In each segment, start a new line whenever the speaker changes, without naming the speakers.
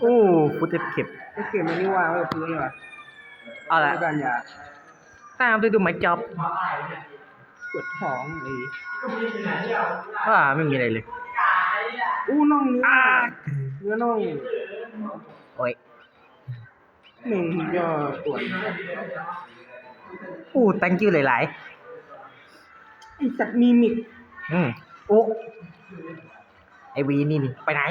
โอ้ฟุตเก็บ
ก็เก็บมันนี่วางไว้กับพื้นเลยว่ะ
เอาละ
ด้วยกันอย่า
ตามด้วยดูไหมจ็อบ
ปวดท้องเลย
ว่าไม่มีอะไรเลย
อู้น่องเนื้อเนื้อน่อง
โอ้ย
หนึ่งยอดปวด
อู้ thank you หลาย
ไอสัตว์มีมิก
ๆอืมโอ้ไอวีนี่นี่ไปไหน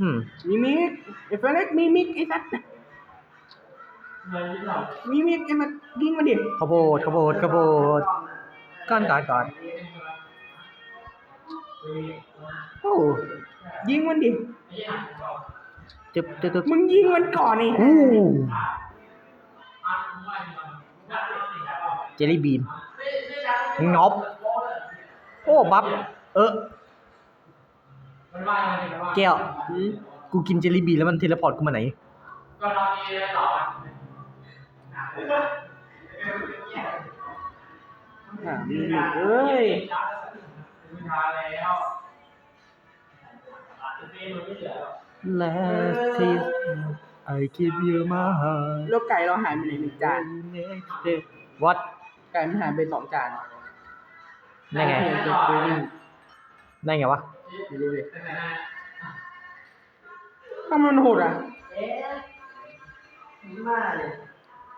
อืม
มีมิกไอ้เฟรนมีมิกไอ้สัตว์มีมิกไอ้มันยิงมาดิ
ข้าวโพดข้าวโพดข้าวโพดก่อนก่อนก่อนโอ้
ยิงมันดิ
จึ๊บจึ๊บจึ๊บ
มึงยิงมันก่อนนี่
อู้เจลลี่บีนงอบโอ้บับ เออแก้ว
หืม
กูกินเจลลี่บีนแล้วมันเทเลพอร์ตกูมาไหน
อ่ามีมิกเอ้ย
Last taste I give you my heart
แล้วไก่เราหายไปไหนหนึ่งจาน
next day What
ไก่มันหายไปสองจาน
ได้ไง ได้ไงวะ
ไม่รู้เลยทำไมมันโหดอะ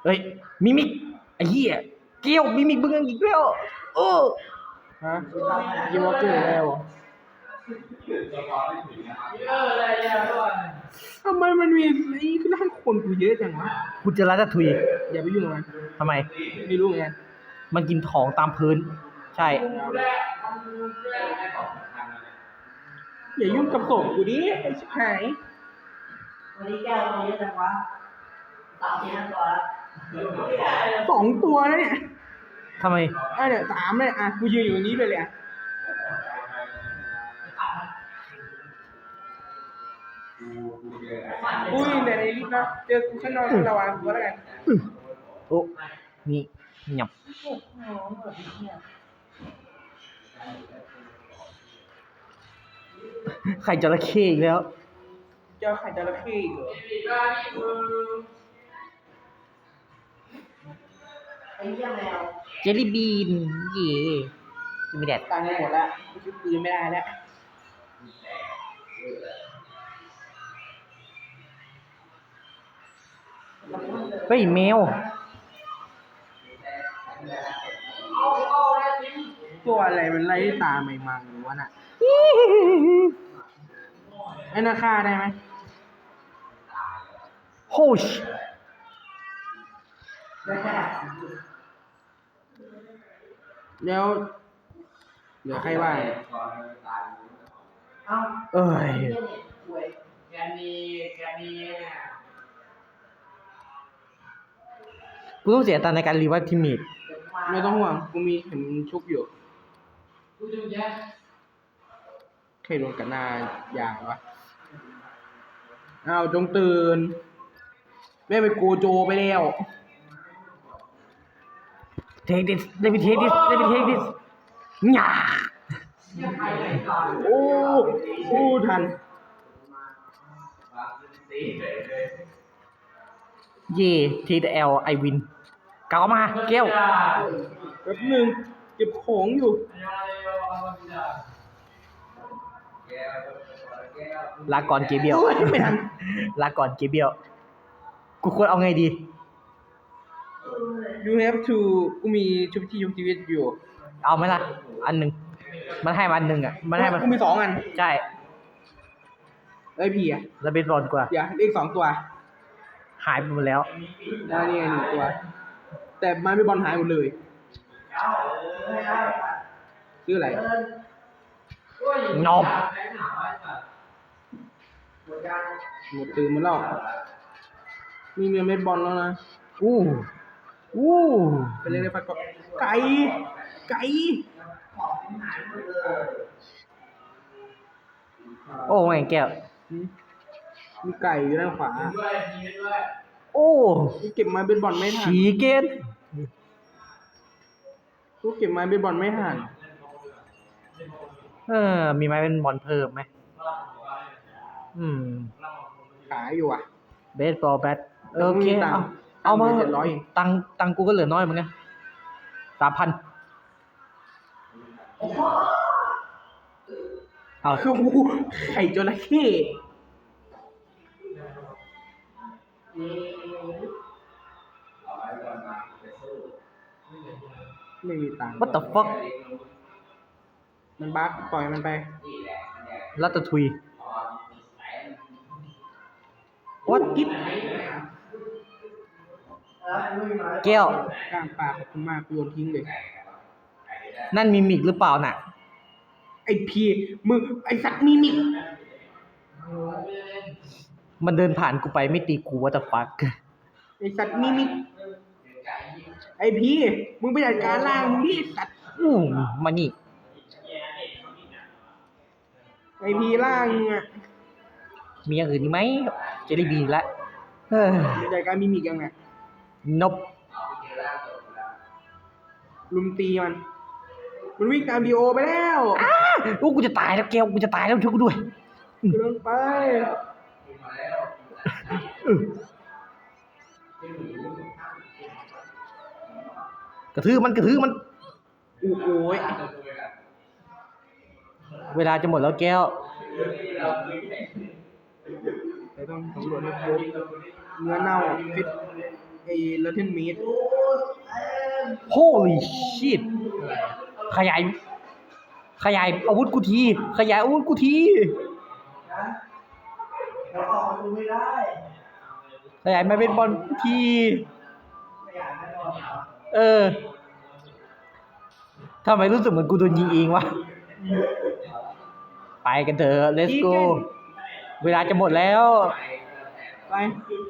เฮ้ย มิมิกไอ้เหี้ยเกี้ยว มิมิกมึงอีกแล้วเออ
ฮะยิงวอลเกอร์แล้วเหรอทำไมมันมีไอ้ร่างคนกูเยอะจังวะ
กูจะรัตทุย
อย่าไปยุ่งกับมัน
ทำไม
ไม่รู้เหมือนกัน
มันกินของตามพื้น ใช่
อย่ายุ่งกับศพกูดิไอ้ชิบหาย
วันนี้แก้วตัวเยอะจังวะสามสี่ห้าตัวแล้ว
สองตัวแล้วเนี่ย
ทำไม
อะเดี๋ยวสามเลยอะกูยืนอยู่ตรงนี้เลยเลยอะอุ้ยแต่ในลิฟต์นะเจอกูข้างนอกระวังกูแล้วกัน
โอ้นี่หยับ ไข่จระเข้อีกแล้ว
เจอไข่จระเข้อีกเหรอ
ไอ้เหี้ยแมว
เจลลี่บีน เย่กินไม่แดด
ตังค์หมดละกูซื้อปืนไม่ได้แล้ว
เฮ้ยแมว
ตัวอะไรมันไล่ตามไม่มังวะน่ะ ไอ้นาคาได้ไหม
โฮช
แล้วเหลือใครบ้าง
เอ้า
เอ้ย
ไอ้เหี้ยเนี่ยหวย
แกมีแกมีเนี่ย
กูต้องเสียตังค์ในการรีวัตทีมเมด
เดี๋ยวมา
ไม่ต้องห่วงกูมีเข็มชุบอยู่
กูจะแย่
ใครโดนกันหน้าอย่างวะอ้าวจงตื่นแม่ไปโกโจไปแล้ว
เทคดิสเลมิเทคดิสเลมิเทคดิสหย่า
โอ้โอ้ทัน
เย่ทีเอลไอวิน เกามาแก้ว
แป๊บหนึ่งเก็บของอยู่
ลาก่อนเกเบียว
โอ้ยไม่ทัน
ลาก่อนเกเบียว กูควรเอาไงดี
you have to กูมีชุบที่ชุบชีวิตอยู่
เอาไหมล่ะ อันหนึ่ง มันให้มาอันหนึ่งอะ มันให้มัน
กูมีสองอัน
ใช่
ไอ้ยพี่อะ
แล้วเป็นบอลกว่า
เดี๋ยวเลขสองตัว
หายไปหมดแล้ว
แล้วนี่ไงหนึ่งตัว แต่ไม้ไม่บอลหายหมดเลย ชื่ออะไร
นอบ
หมดตื่นหมดแล้วมีเมียเม็ดบอลแล้วนะ
อู้อู้
ไปเล่นในฝักก่อนไก่ ไก่
โอ้ไงแก้ว
หืมมีไก่อยู่ด้านขวา
ด้วยมีด้วย
โอ้
กูเก็บไม้เบสบอลไม่ทัน
ฉีเกน
กูเก็บไม้เบสบอลไม่ทัน
เออ มีไหมเป็นบอลเพิ่มไหม อืม
ขายอยู่อะ
เบสบอลแบทเออโอเค
มีตัง
เอา
ค์
เอามา
มี700เอง
ตังค์ตังค์กูก็เหลือน้อยเหมือนกันสามพันเอา
คือไข่จระเข้ไม่มีตังค์
วัตถุฟัก
มันบั๊กปล่อยมันไป
ลัตตทุย วัดกิ๊บแก้ว
กล้างปลาขอบคุณมากกูโยนทิ้งเลย
นั่นมีมิกหรือเปล่าน่ะ
ไอพีมึงไอสัตว์มีมิก
มันเดินผ่านกูไปไม่ตีกูวัตถุฟัก
ไอสัตว์มีมิกไอพีมึงไปจัดการล่างมึงดิไอ้สัตว์
อู้มานี่
ไอพีล่างมึงอะ
มีอย่างอื่นอีกไหมเจลลี่บีนละเฮ้ย
มึงจัดการมีมิกยังไง
นบ
ลุมตีมัน มันวิ่งตามดีโอไปแล้ว
อู้กูจะตายแล้วแก้วกูจะตายแล้วช่วยกูด้วย
เดินไป
กระทืบมันกระทืบมัน
โอ้โหย
เวลาจะหมดแล้วแก้ว
แต่ต้องสำรวจให้ครบเนื้อเน่าฟิตไอ้เลเทนมีด
Holy shit ขยาย ขยายอาวุธกูที ขยายอาวุธกูที
เราออกดูไม่ได้
ขยายมาเป็นบอลกูที เออทำไมรู้สึกเหมือนกูโดนยิงเองวะ ไปกันเถอะ let's go เวลาจะหมดแล้ว
ไป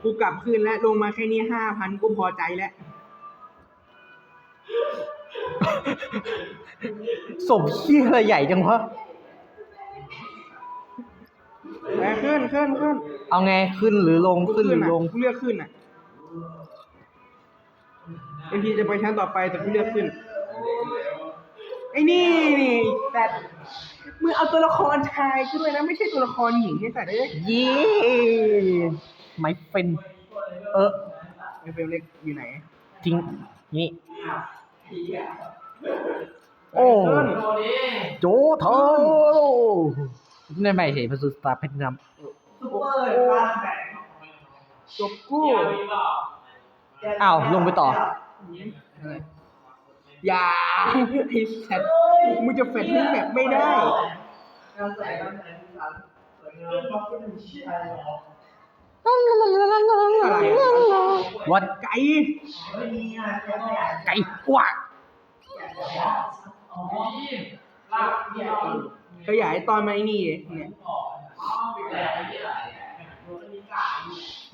กูกลับคืนแล้วลงมาแค่นี้ห้าพันกูพอใจแล้ว
ศพเชี่ยอะไรใหญ่จังวะ
ไปขึ้นขึ้นขึ้น
เอาไงขึ้นหรือลงขึ้นหรือลง
กูเลือกขึ้นอะบางทีจะไปชั้นต่อไปแต่กูเลือกขึ้นไอ้นี่นี่แต่ มึงเอาตัวละครชายขึ้นด้วยนะ ไม่ใช่ตัวละครหญิงไอ้แต่เอ้ย
เย้ไม่เป็นเออ
ไอ้เฟรมเล็กอยู่ไหน
ทิ้งนี่ โอ้
ขึ้น
โจเธอนี่ไม่ใช่พระสุสตาเพชรน
ซุปเปอร์กลางแบ่ง
จบกู้ำ
อ้าวลงไปต่อ
อย่าไอ้สัตว์ มึงจะแฟดทุกแบบไม่ได้
เราใส่กันไหนทุกครั้งสวยงามเขาเป็นชื่ออะไรหรอ
อะไร
วัด
ไก่
ไม่มีอะแค่ไม่อยาก
ไก่กว่า
อ๋อ
ลากเดียว
ขยายตอนมาไอ้นี่เนี่ย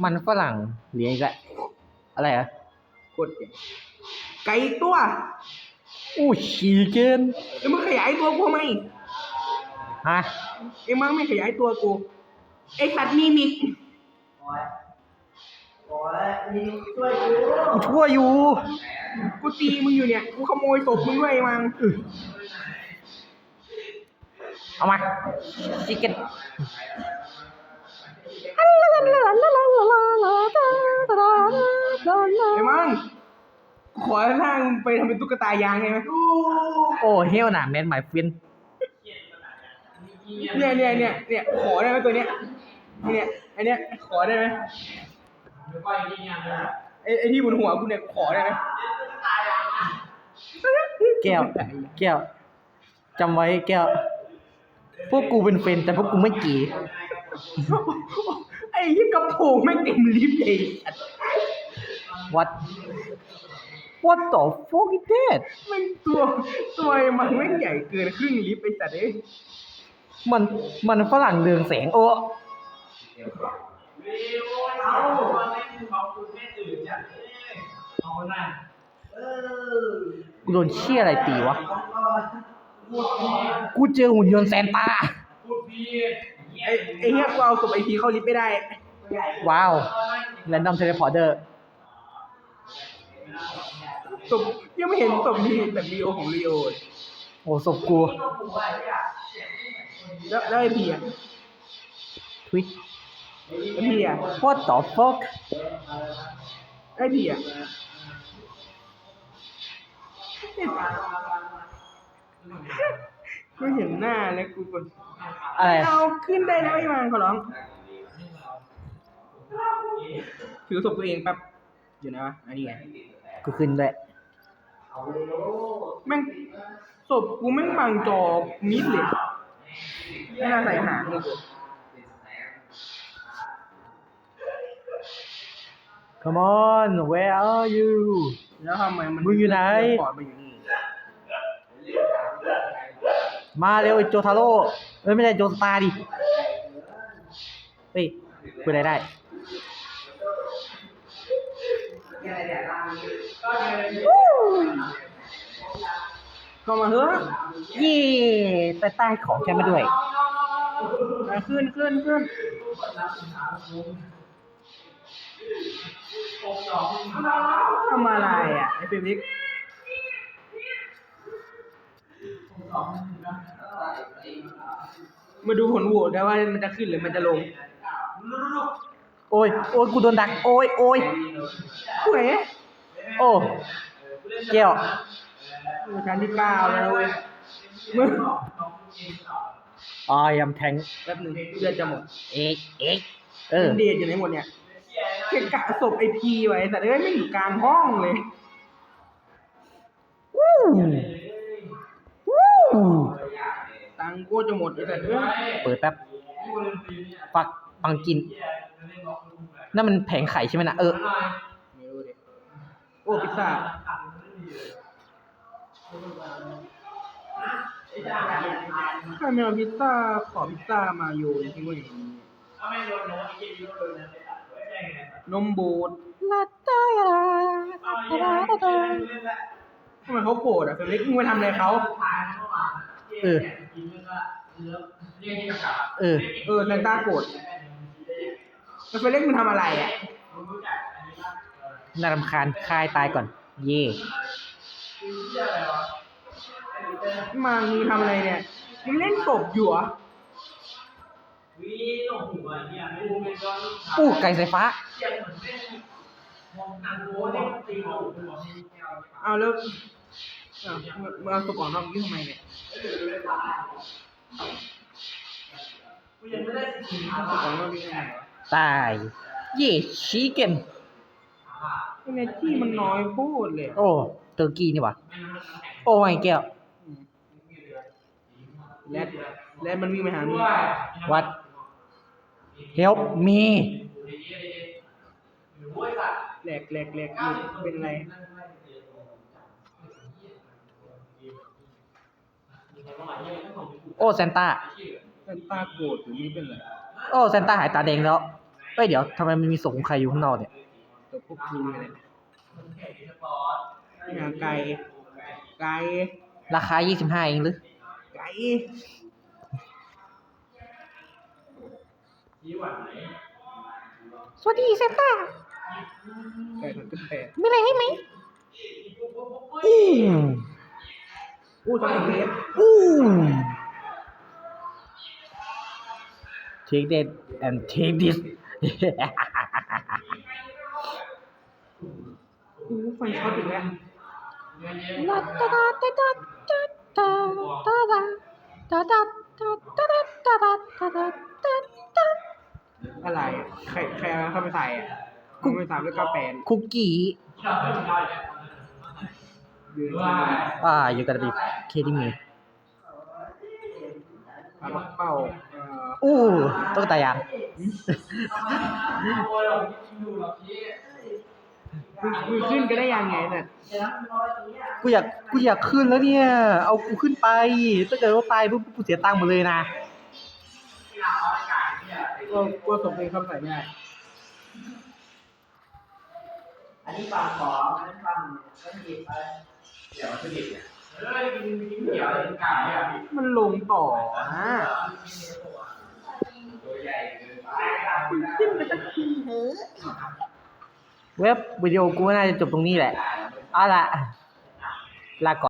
มันฝรั่งเหลียงอีกแล้วอะไรอะ
กดเนี่ยไก่อีกตัว
อู้ชีเกน
ไอ้มึงขยายตัวกูทำไม
ฮะ
ไอ้มึงไม่ขยายตัวกูไอ้สัตว์มีมิก
โอ้ยโอ้ยนี่ช่วยกู
กูช่วยอยู่
กูตีมึงอยู่เนี่ย กูขโมยศพมึงด้วยไอ้มัง
เอามาชิคเก้น
ไอ้มังกู ขอร่างมึงไปทำเป็นตุ๊กตายางได้ไหม
โอ้เฮลน่ะแมนหมายเฟน
เนี่ยเนี่ยเนี่ยเนี่ยขอได้ไหมตัวเนี้ยเนี่ยไอันเนี้ยขอได้ไหม
หรือว่าอย่างนี้นะ
ไอ้ไอ้ที่บนหัวกูเนี่ยขอได้ไหม
แก้วแก้วจำไว้แก้ว พวกกูเป็นเฟนแต่พวกกูไม่กี่
ไอ้ยี่กระโปรงไม่งเต็มลิฟต์เลยไอ้สัตว์
what what the fuck is that
แมันตัวตัวไอ้มันไม่งใหญ่เกินครึ่งลิฟต์ไอ้สัตว์เอ้ย
มันมันฝรั่งเรืองแสงโอ้
เอามาเล่นเขาคุณแม่ตื่นจัดเลยเอาหน้า
เออ
กูโดนเชี่ยอะไรตีวะ
พูดก่อน
กูเจอหุ่นยนต์แซนต้า
พูดพี่
ไอ้ไอ้เหี้ยกูเอาศพไอพีเข้าลิฟต์ไม่ได้
ใหญ่
ว้าว แรนดอมเทเลพอร์เตอร์
ศพยังไม่เห็นศพนี้แต่ลีโอของลีโอ
โอ้ศพกู
ที่เราปลูกไว้เนี่ย
แล้วแล้วไอ้พีอะ
ทวิก
ไอ้พีอะ
what the fuck
ไอ้พีอะกูเห็นหน้าแล้วกูกด
อะไร
เอาขึ้นได้แล้วไอ้มังขอร้องถือศพตัวเองแป๊บอยู่ไหนวะอันนี้ไง
กูขึ้นด้วย
แม่งศพกูแม่งบังจอมิดเลยไม่น่าใส่หางเลยกู
come on where are you
แล้วทำไมมัน
มึงอยู่ไหน
ปอดมาอยู่นี่
มาเร็วไอ้โจทาโร่เอ้ยไม่ใช่โจสตาร์ดิเฮ้ยคุยอะไรได้
ก็มาเถอะ
เย่แต่ใต้ของฉันมาด้วย
มาขึ้นขึ้นขึ้นทำอะไรอะไอ้เฟมิกมาดูผลโหวตได้ว่ามันจะขึ้นหรือมันจะลง
โอ้ย โอ้ย กูโดนดัก โอ้ย โอ้ย
เว้ย
โอ้ เกี่ยว
ชั้นที่เก้าแล้วนะเว้ยมึง
อายำแทง
แป๊บหนึงเลือดจะหมด
เอ็กเอ็กเออ
มันเดทอยู่ไหนหมดเนี่ยเกะกะศพไอพีไว้แต่เอ้ยไม่อยู่กลางห้องเลย
วู้วู้
ตังค์กูจะหมดไอ้แต่เอ้ย
เปิดแป๊บฟักปังกิน นั่นมันแผงไข่ใช่ไหมนะเออ
ไม่รู้ดิโอ้พิซซ่า ถ้าไม่เอาพิซซ่าขอพิซซ่ามาโยนทิ้งไว้อย่างนี้
นม
บูด
ลาตาลา
ลาตา
ทำไมเขาโกรธอะเฟลิกมึงไปทำอะไรเขา
เออ
เอ
อ
เออแรงต้าโกรธแล้วเฟลิกมึงทำอะไรอะ
น่า
รำคาญคายตายก่อน เย่
มังทำอะไรเนี่ยมึงเล่นกบอยู่อะ
ปู่
ไก่ไฟฟ้า
เอาแล้
วมึงเอาตัวก่อนนอกยื่ทำไมเนี่ย
ตัว
ก่อนนอย
ตายเย่ชีเกน
เอเนที่มันน้อยพูดเลย
โอ้ เตอร์กีนี่วะโอ้ยแก้ว
แรดแรดมันวิ่งไปหามึง
วัด help me
แหลกแหลกแหลกหลุดเป็นไร
โอ้ซานต้า
แซนต้าโกรธหรือไม่เป็นไร
โอ้ซานต้าหายตาแดงแล้วเฮ้ยเดี๋ยวทำไมมันมีศพของใครอยู่ข้างนอกเนี่ย
ตัวพวกกูเลยนี่หาไก่ไก่
ราคา 25 เองหรือ
ไก่
สวัสดีซานต้า
ไก่ตัวเป็นแปด
มีอะไรให้ไหมอืม
อู้ทำเป็นเล็บ
อืม take that and take this
อู้ไฟช็อตอีกแล้ว
ลาตาตาตาตา
อะไรอะใครใครเอาเข้าไปใส่อะกูไปสามแล้วก็แปด
คุกกี้
ยืน
อ่า you gotta be kidding me
ปาปักเป้าเอ่อ
อู้ตุ๊กตายาง
มึงขึ้นก็ได้ยังไงเนี่ย
กูอยากกูอยากขึ้นแล้วเนี่ย เอากูขึ้นไปถ้าเกิดว่าตายปุ๊บกูเสียตังค์หมดเลยนะ
ก็ก็สมเป็นคำใส่ไม่ได้
อันนี้ฝั่งของอันนั้นฝั่งก็หยิบไป
เดี๋ยวจะดิบเนี่ยเฮ้ยกินกินเดี๋ยวกินไก่อะ
มันลงต่อนะ
ตัวใหญ่เกินไป
ขึ้นไปสักทีเถอะ
เว็บวิดีโอกูน่าจะจบตรงนี้แหละ เอาละลาก่อน